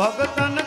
ભગતન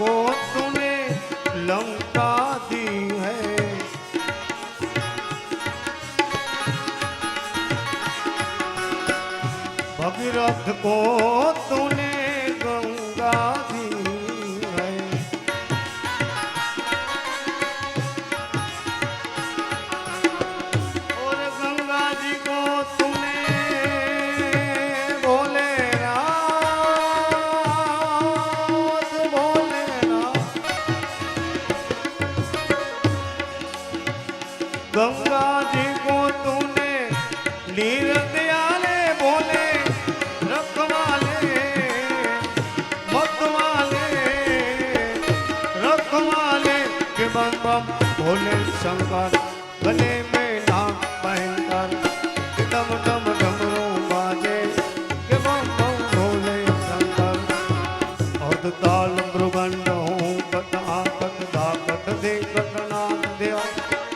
को तूने लंका दी है। भगीरथ को तूने शंकर, गले में नाग पहनकर के डम डम डमरू बाजे के बम बम भोले शंकर। और ताल मृगंड हूँ कट दा कट दे कटनाथ देव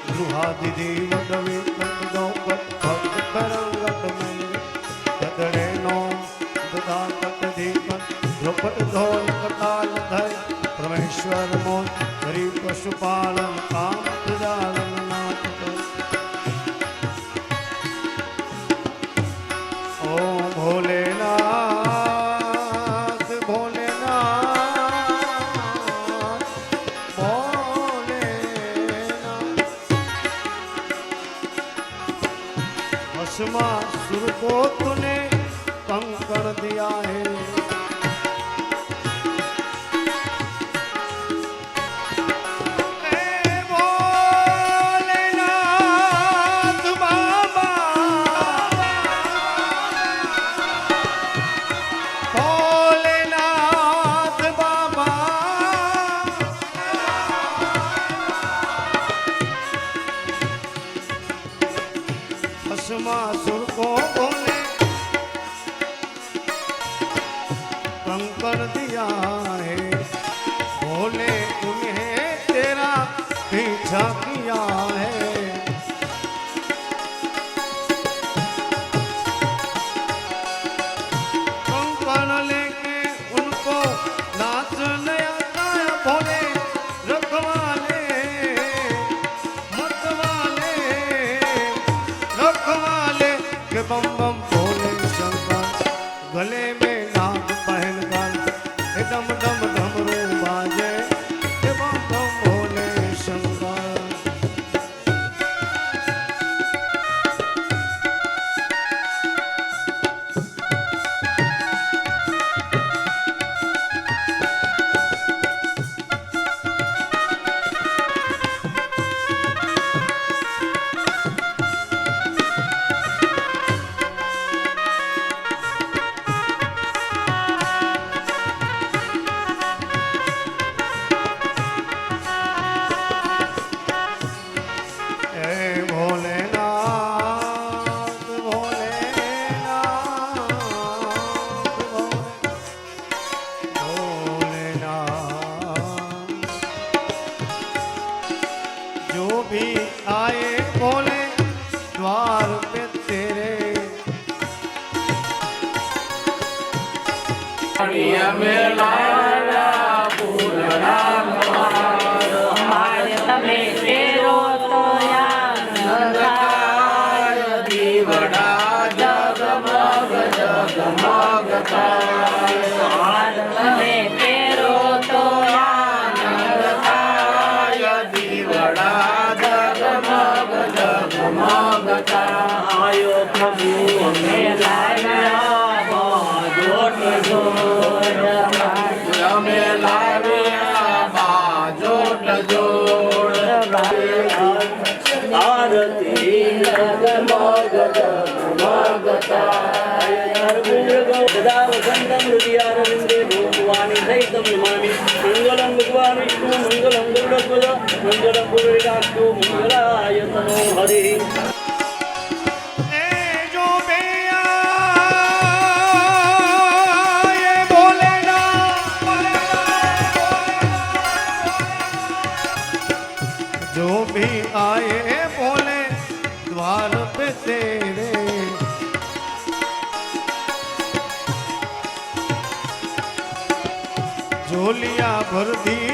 गृहादि देव कट गौ तरंगत में। धर। परमेश्वर हरि पशुपालन काम भस्मासुर को बोले कंकड़ दिया है बोले उन्हें तेरा पीछा किया हे आए खोले द्वार पे तेरे में यदा वसन्तं हृदियारविन्दे भूभुवानि सहितं नमामि। मङ्गलं भगवान् विष्णु, मङ्गलं गौरद्वज मङ्गलं गुरुविराक्षो मङ्गलाय तनो हरिः। भी आए, बोले, द्वार ধরতি